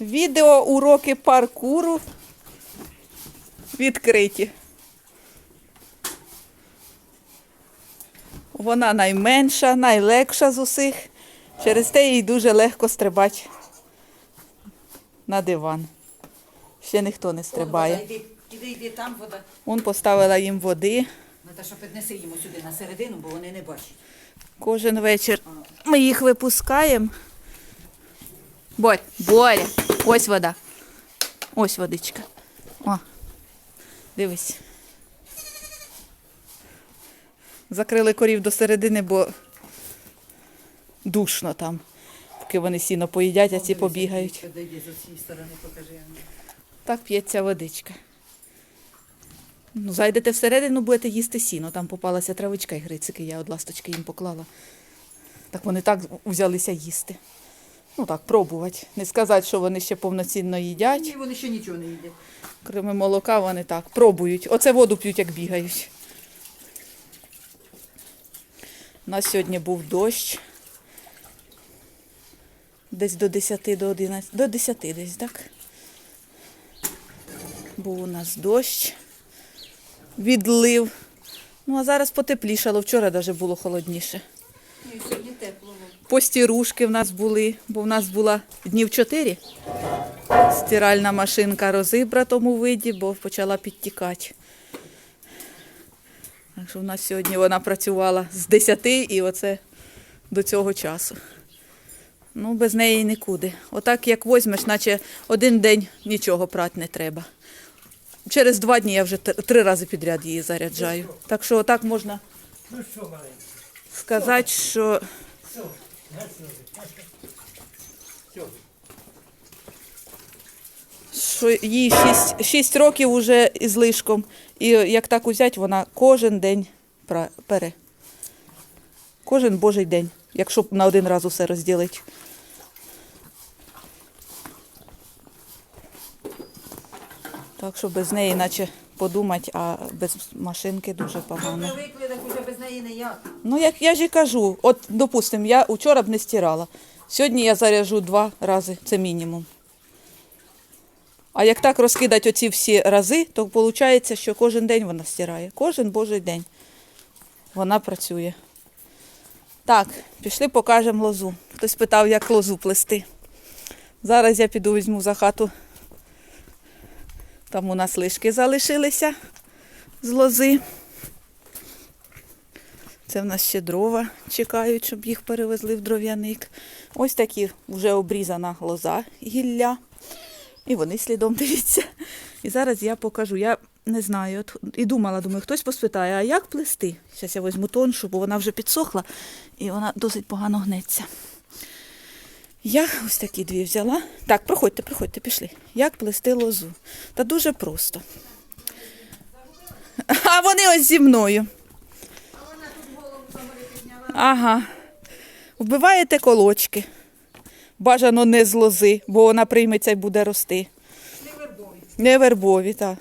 Відео уроки паркуру відкриті. Вона найменша, найлегша з усіх. Через те їй дуже легко стрибати на диван. Ще ніхто не стрибає. Іди, іди, іди, там вода. Он поставила їм води. Наташа, піднеси йому сюди на середину, бо вони не бачать. Кожен вечір ми їх випускаємо. Борь, Боря, ось вода. Ось водичка. О, дивись. Закрили корів до середини, бо душно там. Поки вони сіно поїдять, а ці побігають. Так п'ється водичка. Ну, зайдете всередину, будете їсти сіно. Там попалася травичка і грицики, я от ласточки їм поклала. Так вони так взялися їсти. Ну так, пробувати. Не сказати, що вони ще повноцінно їдять. Ні, вони ще нічого не їдять. Крім молока, вони так пробують. Оце воду п'ють, як бігають. У нас сьогодні був дощ. Десь до 10 до 11. До 10 десь, так? Був у нас дощ. Відлив. Ну, а зараз потеплішало. Вчора навіть було холодніше. Ні. Постірушки в нас були, бо в нас була днів чотири. Стиральна машинка розібра тому виді, бо почала підтікати. Так що в нас сьогодні вона працювала з 10 і оце до цього часу. Ну, без неї нікуди. Отак як возьмеш, наче один день нічого прати не треба. Через два дні я вже три рази підряд її заряджаю. Так що отак можна сказати, що Що? Їй 6, 6 років уже із лишком. І як так узять, вона кожен день пере. Кожен божий день, якщо на один раз усе розділити. Так що без неї, наче подумати, а без машинки дуже погано. Привикли, так уже без неї ніяк. Ну, як я ж і кажу, от, допустимо, я вчора б не стирала. Сьогодні я заряжу два рази, це мінімум. А як так розкидати оці всі рази, то виходить, що кожен день вона стирає. Кожен божий день вона працює. Так, пішли покажемо лозу. Хтось питав, як лозу плести. Зараз я піду візьму за хату. Там у нас лишки залишилися з лози. Це в нас ще дрова чекають, щоб їх перевезли в дров'яник. Ось такі вже обрізана лоза гілля. І вони слідом дивіться. І зараз я покажу. Я не знаю. І думала, думаю, хтось поспитає, а як плести? Зараз я візьму тоншу, бо вона вже підсохла і вона досить погано гнеться. Я ось такі дві взяла. Так, проходьте, проходьте, пішли. Як плести лозу? Та дуже просто. А вони ось зі мною. Ага. Вбиваєте колочки. Бажано не з лози, бо вона прийметься і буде рости. Не вербові. Так.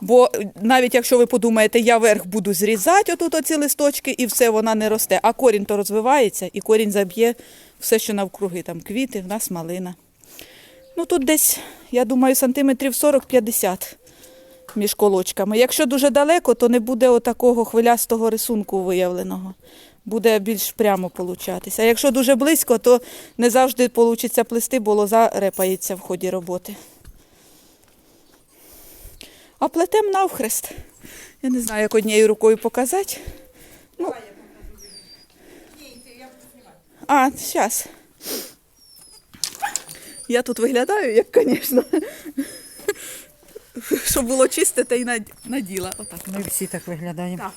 Бо навіть якщо ви подумаєте, я верх буду зрізати отут оці листочки, і все, вона не росте. А корінь то розвивається, і корінь заб'є все, що навкруги. Там квіти, в нас малина. Ну тут десь, я думаю, сантиметрів 40-50 між колочками. Якщо дуже далеко, то не буде отакого хвилястого рисунку виявленого. Буде більш прямо получатися. А якщо дуже близько, то не завжди вийде плести, бо лоза репається в ході роботи. А плетем навхрест. Я не знаю, як однією рукою показати. Ну. А, зараз. Я тут виглядаю, як, звісно. Щоб було чисте, та й наділа. Отак. Ми всі так виглядаємо Так.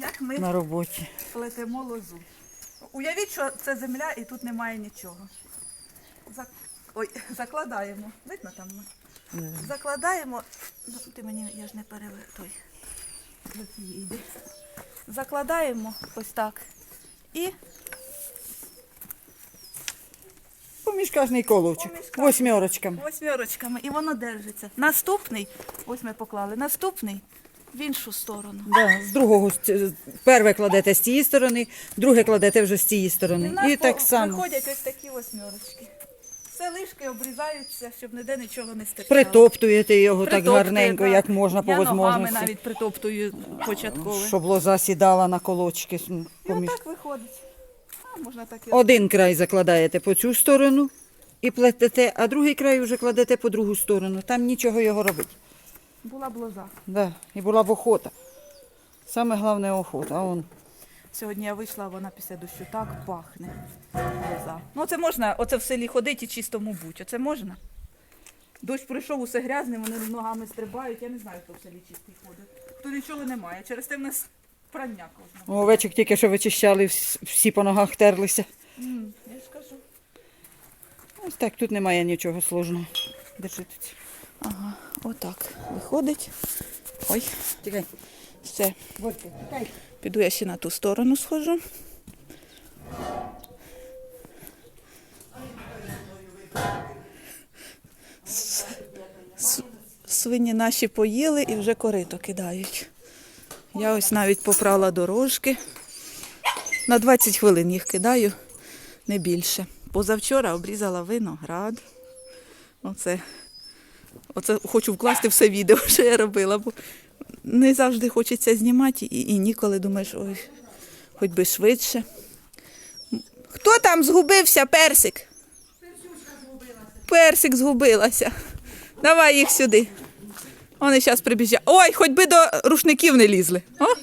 Як ми на роботі. плетемо лозу. Уявіть, що це земля і тут немає нічого. Зак... Ой, закладаємо. Видно там? Закладаємо. Ну, ти мені, я ж не перевер той. Закладаємо ось так. І Поміж кожний колочок. Поміж кожний. Восьмерочками. восьмерочками. І воно держиться. Наступний, ось ми поклали, наступний в іншу сторону. Да, з другого перше кладете з цієї сторони, друге кладете вже з цієї сторони. нас І так само. виходять ось такі восьмерочки. все лишки обрізаються, щоб ніде нічого не стирчало. Притоптуєте його так гарненько, так. як можна по Я ногами навіть притоптую початково. Щоб лоза сідала на колочки. ну, І поміж. отак виходить. Можна так і Один край закладаєте по цю сторону і плетете, а другий край вже кладете по другу сторону. Там нічого його робити. була б лоза. Да. І була б охота. Саме головне охота. А он Сьогодні я вийшла, вона після дощу так пахне. Лоза. Ну це можна, оце в селі ходити і чистому будь. Оце можна. Дощ прийшов, усе грязне, вони ногами стрибають. Я не знаю, хто в селі чистий ходить. Тут нічого немає. Через те в нас прання кожного. овечок тільки що вичищали, всі по ногах терлися. М, Я ж кажу. Ось так, тут немає нічого сложного. Держи тут. Ага, отак. Виходить. Ой, Тікай. все. Піду я ще на ту сторону схожу. Свині наші поїли і вже корито кидають. Я ось навіть поправила дорожки. На 20 хвилин їх кидаю, не більше. Позавчора обрізала виноград. Оце, оце хочу вкласти все відео, що я робила, бо не завжди хочеться знімати і, і ніколи думаєш, ой, хоч би швидше. Хто там згубився, персик? Персик згубилася. Давай їх сюди. Вони зараз прибіжать. Ой, хоч би до рушників не лізли. О?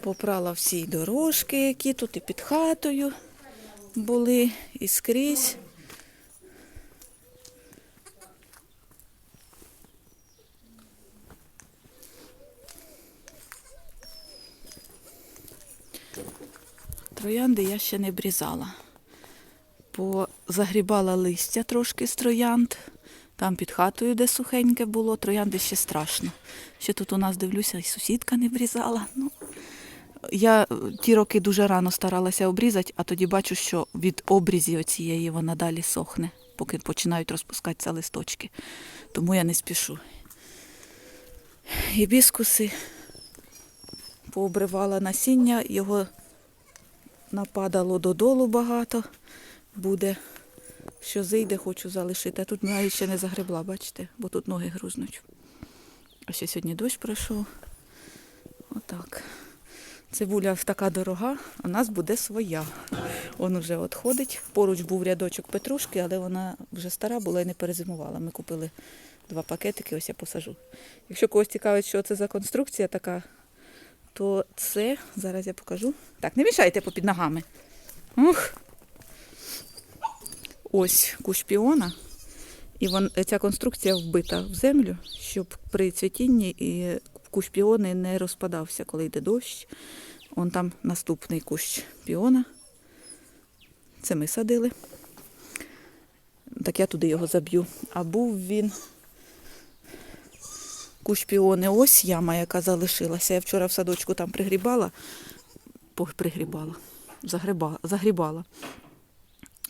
Попрала всі дорожки, які тут і під хатою були, і скрізь. Троянди я ще не обрізала. Позагрібала листя трошки з троянд. Там під хатою, де сухеньке було, троянди ще страшно. Ще тут у нас дивлюся, і сусідка не обрізала. Ну, я е, ті роки дуже рано старалася обрізати, а тоді бачу, що від обрізі оцієї вона далі сохне, поки починають розпускатися листочки. Тому я не спішу. Гібіскуси пообривала насіння, його нападало додолу багато. Буде, що зійде, хочу залишити. А тут навіть ще не загребла, бачите, бо тут ноги грузнуть. А ще сьогодні дощ пройшов. Отак. Цибуля така дорога, а нас буде своя. Он вже відходить. Поруч був рядочок петрушки, але вона вже стара була і не перезимувала. Ми купили два пакетики, ось я посажу. Якщо когось цікавить, що це за конструкція така, то це зараз я покажу. Так, не мішайте попід ногами. Ух. Ось кущ піона. І вон, ця конструкція вбита в землю, щоб при цвітінні і кущ піони не розпадався, коли йде дощ. Вон там наступний кущ піона. Це ми садили. Так я туди його заб'ю. А був він кущ піони, ось яма, яка залишилася. Я вчора в садочку там пригрібала, пригрібала, загриба, загрібала.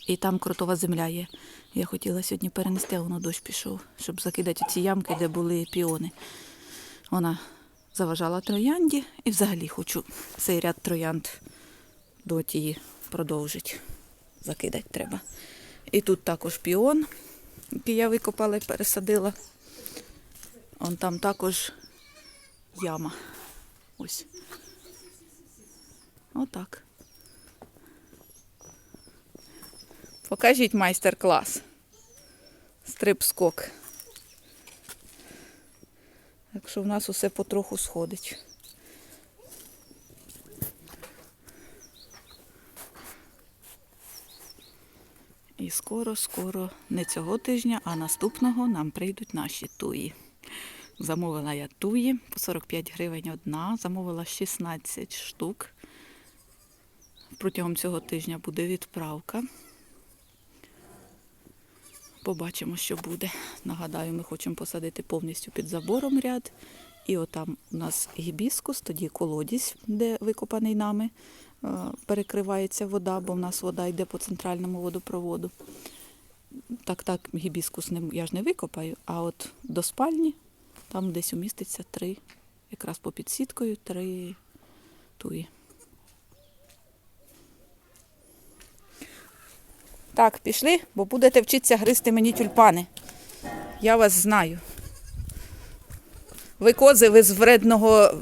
І там кротова земля є. Я хотіла сьогодні перенести, а воно дощ пішов, щоб закидати ці ямки, де були піони. Вона заважала троянді і взагалі хочу цей ряд троянд до тії продовжити. Закидати треба. І тут також піон, який я викопала і пересадила. Он там також яма. Ось. Отак. Покажіть майстер-клас. Стрип-скок. Так що в нас усе потроху сходить. І скоро-скоро, не цього тижня, а наступного нам прийдуть наші туї. Замовила я туї по 45 гривень одна, замовила 16 штук. Протягом цього тижня буде відправка. Побачимо, що буде. Нагадаю, ми хочемо посадити повністю під забором ряд. І отам у нас гібіскус, тоді колодязь, де викопаний нами, е, перекривається вода, бо в нас вода йде по центральному водопроводу. Так, так, гібіскус я ж не викопаю, а от до спальні там десь уміститься три, якраз по підсіткою, три туї. Так, пішли, бо будете вчитися гризти мені тюльпани. Я вас знаю. Ви кози, ви з вредного.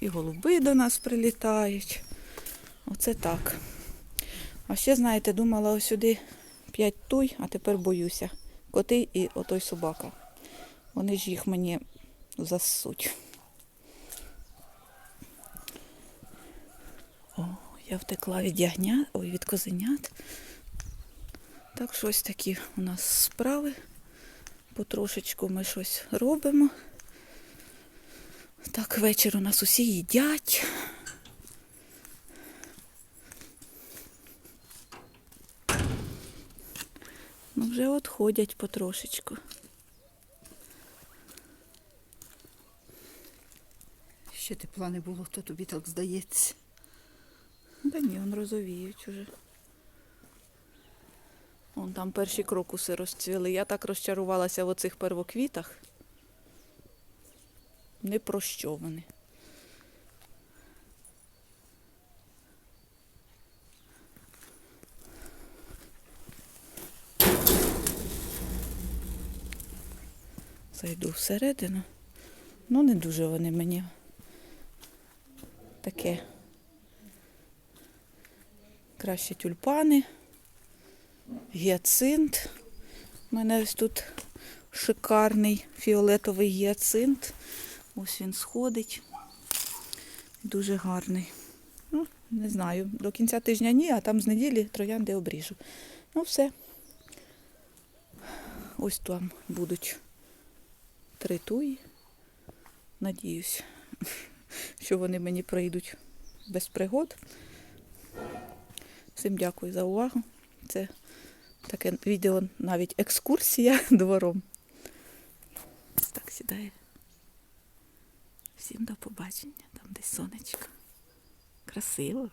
І голуби до нас прилітають. Оце так. А ще, знаєте, думала сюди п'ять туй, а тепер боюся. Коти і отой собака. Вони ж їх мені засуть. О, я втекла від ягня, ой, від козенят. Так, щось такі у нас справи. Потрошечку ми щось робимо. Так, вечір у нас усі їдять. Ну, вже от ходять потрошечку. Ще тепла не було, то тобі так здається. Та ні, он розовіють уже. Вон там перші крокуси розцвіли. Я так розчарувалася в оцих первоквітах. Не про що вони. Зайду всередину. Ну, не дуже вони мені таке краще тюльпани, гіацинт. У мене ось тут шикарний фіолетовий гіацинт. Ось він сходить. Дуже гарний. Ну, не знаю, до кінця тижня ні, а там з неділі троянди обріжу. Ну, все. Ось там будуть три. Надіюсь, що вони мені прийдуть без пригод. Всім дякую за увагу. Це таке відео, навіть екскурсія двором. Так сідає. Всім до побачення. Там десь сонечко. Красиво.